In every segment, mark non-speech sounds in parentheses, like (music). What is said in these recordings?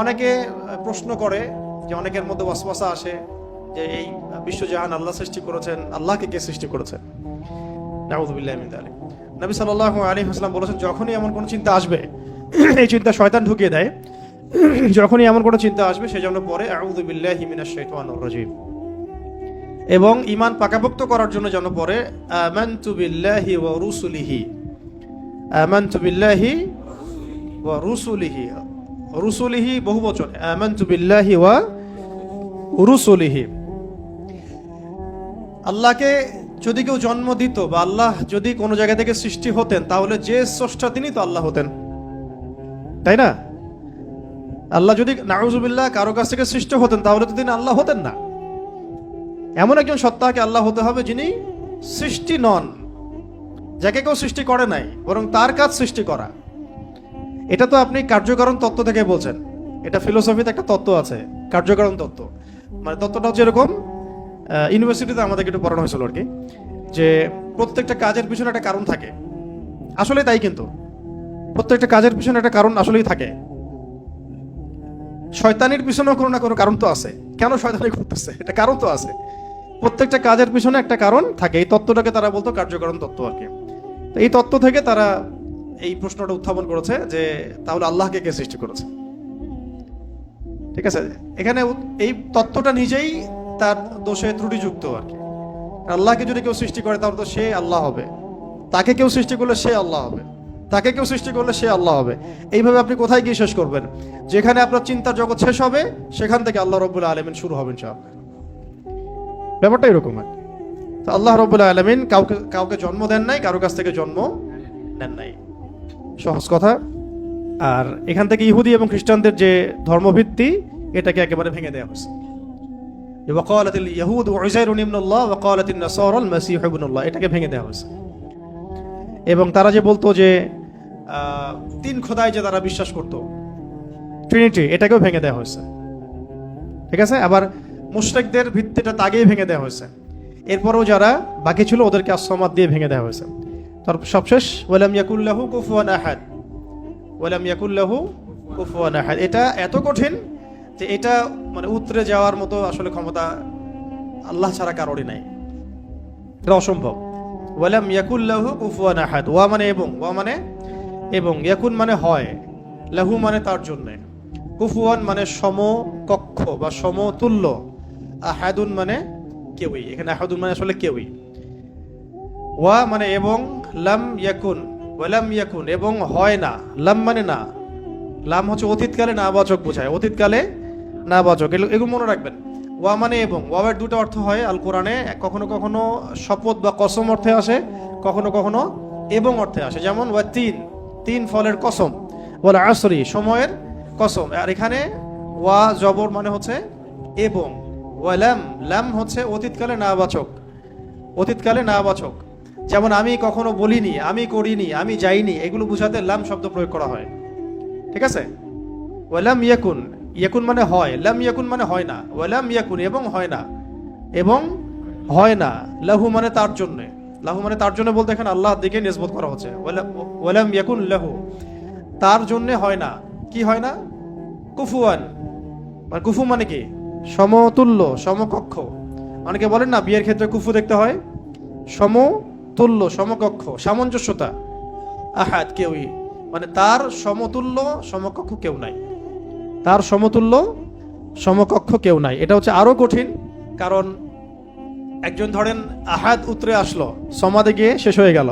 অনেকে প্রশ্ন করে যে অনেকের মধ্যে ওয়াসওয়াসা আসে যে এই বিশ্বজাহান আল্লাহ সৃষ্টি করেছেন, আল্লাহকে কে সৃষ্টি করেছেন নাউযুবিল্লাহি মিন যালিক নবী সাল্লাল্লাহু আলাইহি ওয়াসাল্লাম বলেছেন, যখনই এমন কোনো চিন্তা আসবে, এই চিন্তা শয়তান ঢুকিয়ে দেয়, যখনই এমন কোনো চিন্তা আসবে, সেজন্য পরে আউযু বিল্লাহি মিনাশ শাইতানির রাজিম। এবং ঈমান পাকাপোক্ত করার জন্য যেন পরে, আমানতু বিল্লাহি ওয়া রুসুলিহি, আমানতু বিল্লাহি ওয়া রুসুলিহি। রুসুলিহি বহু বচন বিল্লাহি ওয়া রুসুলিহি। আল্লাহকে যদি কেউ জন্ম দিত বা আল্লাহ যদি কোনো জায়গা থেকে সৃষ্টি হতেন, তাহলে যে স্রষ্টা তিনি তো আল্লাহ হতেন। তাই না? আল্লাহ যদি নাউজুবিল্লাহ কারও কাছ থেকে সৃষ্টি হতেন, তাহলে তো তিনি আল্লাহ হতেন না। এমন একজন সত্তাকে আল্লাহ হতে হবে যিনি সৃষ্টি নন, যাকে কেউ সৃষ্টি করে নাই, বরং তার কাজ সৃষ্টি করা। এটা তো আপনি কার্যকারণ তত্ত্ব থেকে বলছেন। এটা ফিলোসফিতে একটা তত্ত্ব আছে, কার্যকারণ তত্ত্ব। মানে তত্ত্বটা হচ্ছে এরকম ইউনিভার্সিটিতে আমাদেরকে একটু পড়ানো হয়েছিল আর কি, যে প্রত্যেকটা কাজের পিছনে একটা কারণ থাকে। আসলে তাই কিন্তু। প্রত্যেকটা কাজের পিছনে একটা কারণ আসলেই থাকে। শয়তানির পিছনেও কোনো না কোনো কারণ তো আছে। কেন শয়তানি করতেছে? এটা কারণ তো আছে। প্রত্যেকটা কাজের পিছনে একটা কারণ থাকে। এই তত্ত্বটাকে তারা বলতো কার্যকরণ তত্ত্ব আর কি। এই তত্ত্ব থেকে তারা এই প্রশ্নটা উত্থাপন করেছে যে তাহলে আল্লাহকে কে সৃষ্টি করেছে? ঠিক আছে? এখানে এই তত্ত্বটা নিজেই তার দোষে ত্রুটিযুক্ত আর কি। আল্লাহকে যদি কেউ সৃষ্টি করে, তাহলে তো সে আল্লাহ হবে। তাকে কেউ সৃষ্টি করলে সে আল্লাহ হবে। তাকে কেউ সৃষ্টি করলে সে আল্লাহ হবে। এইভাবে আপনি কোথায় গিয়ে শেষ করবেন? যেখানে আপনার চিন্তার জগৎ শেষ হবে, সেখান থেকে আল্লাহ রব্বুল আলমিন শুরু হবেন সব ব্যাপারটা এরকম আর তো আল্লাহ রব্বুল আলমিন কাউকে কাউকে জন্ম দেন নাই, কারও কাছ থেকে জন্ম নেন নাই। সহজ কথা আর এখান থেকে ইহুদি এবং খ্রিস্টানদের যে ধর্মভিত্তি এটাকে একেবারে ভেঙে দেওয়া হয়েছে যে وقالت اليهود عزير ابن الله وقالت النصارى المسيح ابن الله এটাকে ভেঙে দেওয়া হয়েছে এবং তারা যে বলতো যে আহ, তিন খোদায় যে তারা বিশ্বাস করতো ট্রিনিটি এটাকেও ভেঙে দেওয়া হয়েছে ঠিক আছে আবার মুশরিকদের ভিত্তিটা তাগেই ভেঙে দেওয়া হয়েছে এরপরেও যারা বাকি ছিল ওদেরকে আসমাদ দিয়ে ভেঙে দেওয়া হয়েছে তার সবশেষ ওয়ালাম ইয়াকুল্লাহু কুফুয়ান আহাদ। ওয়ালাম ইয়াকুল্লাহু কুফুয়ান আহাদ। এটা এত কঠিন যে এটা মানে উতরে যাওয়ার মতো আসলে ক্ষমতা আল্লাহ ছাড়া কারোরই নাই। এটা অসম্ভব। ওয়ালাম ইয়াকুল্লাহু কুফুয়ান আহাদ। ওয়া মানে এবং, ওয়া মানে এবং। ইয়াকুন মানে হয়, লাহু মানে তার জন্য। কুফুয়ান মানে সমকক্ষ বা সমতুল্য। আহাদুন মানে কেউই। এখানে আহাদুন মানে আসলে কেউই। ওয়া মানে এবং লাম ইয়াকুন ওয়ালাম ইয়াকুন, এবং হয় না। লাম মানে না। লাম হচ্ছে অতীতকালে না বাচক বোঝায়। অতীতকালে না বাচক এগুলো মনে রাখবেন। ওয়া মানে এবং। ওয়াবের দুটো অর্থ হয় আল কোরআনে কখনো কখনো শপথ বা কসম অর্থে আসে, কখনো কখনো এবং অর্থে আসে। যেমন, ওয়া তিন। তিন ফলের কসম। বলে আসরি, সময়ের কসম। আর এখানে ওয়া জবর মানে হচ্ছে এবং। ওয়া লাম। লাম হচ্ছে অতীতকালে না বাচক অতীতকালে না বাচক যেমন আমি কখনো বলিনি, আমি করিনি, আমি যাইনি, এগুলো বুঝাতে লাম শব্দ প্রয়োগ করা হয়। ঠিক আছে? ওয়ালাম ইয়াকুন ইয়াকুন মানে হয়, লাম ইয়াকুন মানে হয় না, ওয়ালাম ইয়াকুন এবং হয় না, এবং হয় না, লাহু মানে তার জন্য, লাহু মানে তার জন্য বলতে এখানে আল্লাহর দিকে নিসবত করা হচ্ছে, ওয়ালা- ওয়ালাম ইয়াকুন লাহু, তার জন্য হয় না, কি হয় না? কুফুয়ান মানে কুফু মানে কি? সমতুল্য, সমকক্ষ, অনেকে বলেন না, বিয়ের ক্ষেত্রে কুফু দেখতে হয় সমতুল্য সমকক্ষ, সামঞ্জস্যতা। আহাদ, কেউই। মানে তার সমতুল্য, সমকক্ষ কেউ নাই। তার সমতুল্য, সমকক্ষ কেউ নাই। এটা হচ্ছে আরও কঠিন, কারণ একজন ধরেন আহাদ উতরে আসলো সমাদে গিয়ে শেষ হয়ে গেল।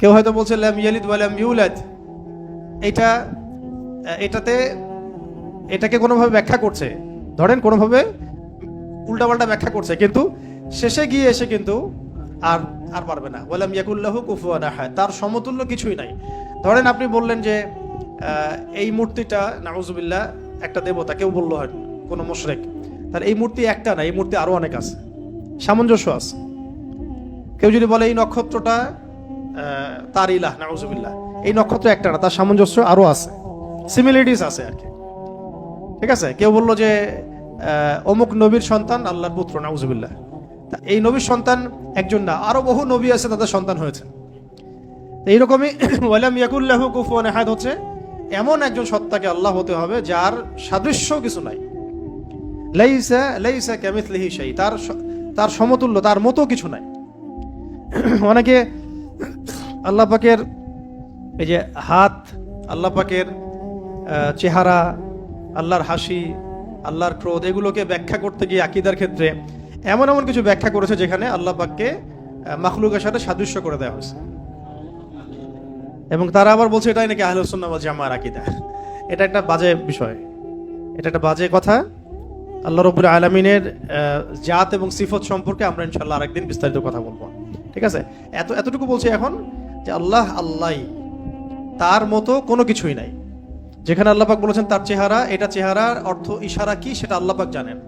কেউ হয়তো বলছে ল্যাম ইয়ালিদ ওয়ালাম ইউলাদ। এটা, এটাতে, এটাকে কোনোভাবে ব্যাখ্যা করছে। ধরেন কোনোভাবে উল্টাপাল্টা ব্যাখ্যা করছে, কিন্তু শেষে গিয়ে এসে কিন্তু আর আর পারবে না। বললাম ইয়াকুল্লাহু কুফুয়ান আহাদ। তার সমতুল্য কিছুই নাই। ধরেন আপনি বললেন যে এই মূর্তিটা, নাউজুবিল্লাহ, একটা দেবতা, কেউ বলল হয় কোনো মুশরেক। তার এই মূর্তি একটা না, এই মূর্তি আরও অনেক আছে, সামঞ্জস্য আছে। কেউ যদি বলে এই নক্ষত্রটা তার ইলাহ, নাউজুবিল্লাহ, এই নক্ষত্র একটা না, তার সামঞ্জস্য আরও আছে সিমিলারিটিস আছে আর কি। ঠিক আছে? কেউ বলল যে অমুক নবীর সন্তান, আল্লাহর পুত্র, নাউজুবিল্লাহ। এই নবীর সন্তান একজন না, আরও বহু নবী আছে তাদের সন্তান হয়েছে। এইরকমই (clears throat) ওয়ালাম ইয়াকুল্লাহু কুফুয়ান আহাদ হচ্ছে এমন একজন সত্তাকে আল্লাহ হতে হবে যার সাদৃশ্য কিছু নাই। লাইসা লাইসা ক্যামিথলিহি সেই তার তার সমতুল্য, তার মতো কিছু নাই। (clears throat) অনেকে আল্লাহ পাকের এই যে হাত, আল্লাহ পাকের চেহারা, আল্লাহর হাসি, আল্লাহর ক্রোধ, এগুলোকে ব্যাখ্যা করতে গিয়ে আকিদার ক্ষেত্রে এমন এমন কিছু ব্যাখ্যা করেছে যেখানে আল্লাহ পাককে মাখলুকের সাথে সাদৃশ্য করে দেওয়া হয়েছে। এবং তারা আবার বলছে, এটাই নাকি আহলুসুন্না ওয়াল জামার আকিদা। এটা একটা বাজে বিষয়। এটা একটা বাজে কথা। আল্লাহ রবুল আলমিনের জাত এবং সিফত সম্পর্কে আমরা ইনশাল্লাহ আরেকদিন বিস্তারিত কথা বলব। ঠিক আছে? এত, এতটুকু বলছি এখন যে আল্লাহ আল্লাহ তার মতো কোনো কিছুই নাই। যেখানে আল্লাপাক বলেছেন, তার চেহারা, এটা চেহারার অর্থ ইশারা কি, সেটা আল্লাপাক জানেন।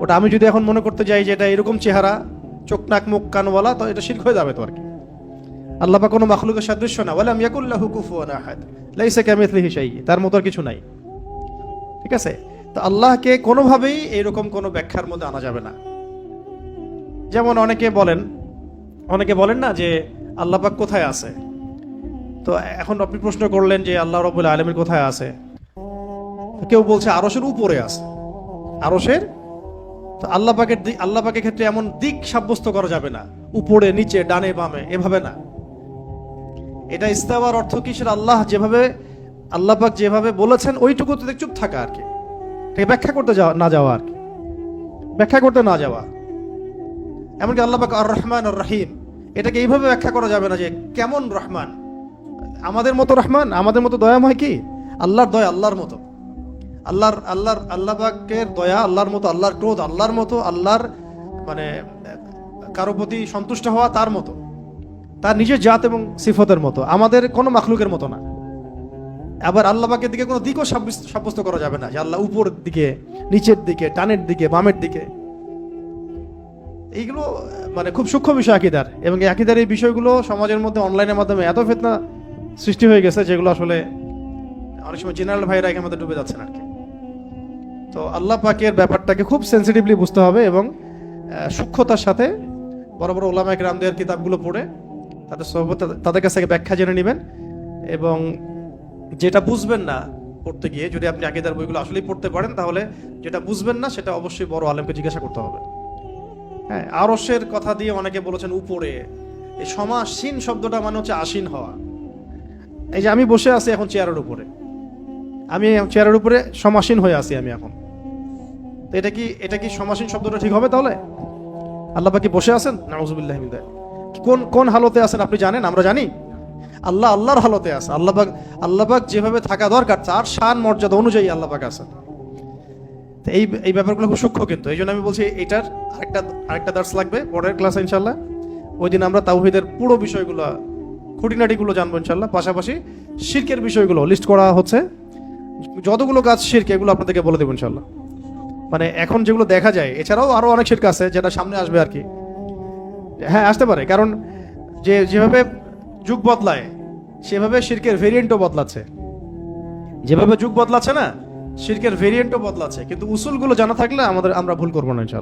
ওটা আমি যদি এখন মনে করতে যাই যে এটা এরকম চেহারা, চোখ, নাক, মুখ কানওয়ালা তো এটা শির্ক হয়ে যাবে তো আর কি। আল্লাহ পাক কোনো মাখলুকের সাদৃশ্য না। বলে আমি ইয়াকুল্লাহু কুফুয়ান আহাদ। লাইসা তার মতো আর কিছু নাই। ঠিক আছে? তো আল্লাহকে কোনোভাবেই এরকম কোনো ব্যাখ্যার মধ্যে আনা যাবে না। যেমন অনেকে বলেন অনেকে বলেন না যে আল্লাহ পাক কোথায় আছে? তো এখন আপনি প্রশ্ন করলেন যে আল্লাহ রবুল আলমীর কোথায় আছে? কেউ বলছে আরসের উপরে আছে। আরসের তো আল্লাহ পাকের দিক আল্লাহ পাকের ক্ষেত্রে এমন দিক সাব্যস্ত করা যাবে না। উপরে, নিচে, ডানে, বামে, এভাবে না। এটা ইস্তাওয়ার অর্থ কি? সেটা আল্লাহ যেভাবে, আল্লাহ পাক যেভাবে বলেছেন ওইটুকু ওইটুকুতে চুপ থাকা আর কি। ব্যাখ্যা করতে যাওয়া না যাওয়া আর কি। ব্যাখ্যা করতে না যাওয়া। এমনকি আল্লাহ পাক আর রহমান আর রাহিম এটাকে এইভাবে ব্যাখ্যা করা যাবে না যে কেমন রহমান। আমাদের মতো রহমান, আমাদের মতো দয়াময় কি? আল্লাহর দয়া, আল্লাহর মতো। আল্লাহর আল্লাহর, আল্লাহ পাকের দয়া, আল্লাহর মতো, আল্লাহর ক্রোধ, আল্লাহর মতো, আল্লাহর মানে কারও প্রতি সন্তুষ্ট হওয়া তার মতো, তার নিজের জাত এবং সিফতের মতো, আমাদের কোনো মাখলুকের মতো না। আবার আল্লাহ পাকের দিকে কোনো দিকও সাব্যস্ত সাব্যস্ত করা যাবে না যে আল্লাহ উপরের দিকে, নিচের দিকে টানের দিকে, বামের দিকে। এইগুলো মানে খুব সূক্ষ্ম বিষয় আকিদার, এবং আকিদার এই বিষয়গুলো সমাজের মধ্যে অনলাইনের মাধ্যমে এত ফেতনা সৃষ্টি হয়ে গেছে যেগুলো আসলে অনেক সময় জেনারেল ভাইরা এখানে ডুবে যাচ্ছেন আর কি। তো আল্লাহ পাকের ব্যাপারটাকে খুব সেন্সিটিভলি বুঝতে হবে এবং সূক্ষ্মতার সাথে বড় বড় ওলামা রামদের কিতাবগুলো পড়ে তাদের সহবত তাদের কাছ থেকে ব্যাখ্যা জেনে নেবেন এবং যেটা বুঝবেন না পড়তে গিয়ে, যদি আপনি আকিদার বইগুলো আসলেই পড়তে পারেন, তাহলে যেটা বুঝবেন না সেটা অবশ্যই বড় আলেমকে জিজ্ঞাসা করতে হবে। হ্যাঁ আরসের কথা দিয়ে অনেকে বলেছেন উপরে, এই সমাসীন শব্দটা মানে হচ্ছে আসীন হওয়া। এই যে আমি বসে আছি এখন চেয়ারের উপরে। আমি চেয়ারের উপরে সমাসীন হয়ে আছি আমি এখন। তো এটা কি এটা কি সমাসীন শব্দটা ঠিক হবে তাহলে? আল্লাহ পাকি বসে আছেন? নাউজুবিল্লাহ। কোন কোন হালতে আছেন আপনি জানেন? আমরা জানি। আল্লাহ আল্লাহর হালতে আছে। আল্লাহ পাক আল্লাহ পাক যেভাবে থাকা দরকার তার শান মর্যাদা অনুযায়ী আল্লাহ পাক আছেন। তো এই এই ব্যাপারগুলো খুব সূক্ষ্ম কিন্তু। এই জন্য আমি বলছি এটার আরেকটা আরেকটা দার্স লাগবে পরের ক্লাসে ইনশাল্লাহ ওই দিন আমরা তাওহিদের পুরো বিষয়গুলো খুঁটিনাটিগুলো জানব ইনশাল্লাহ পাশাপাশি শির্কের বিষয়গুলো লিস্ট করা হচ্ছে। যতগুলো কাজ শিরকে এগুলো আপনাদেরকে বলে দেবো ইনশাল্লাহ মানে এখন যেগুলো দেখা যায়, এছাড়াও আরও অনেক শির্ক আছে যেটা সামনে আসবে আর কি। হ্যাঁ আসতে পারে, কারণ যে যেভাবে যুগ বদলায়, সেভাবে শির্কের ভেরিয়েন্টও বদলাচ্ছে। যেভাবে যুগ বদলাচ্ছে না শির্কের ভেরিয়েন্টও বদলাচ্ছে। কিন্তু উসুলগুলো জানা থাকলে আমাদের, আমরা ভুল করব না ইনশাল্লাহ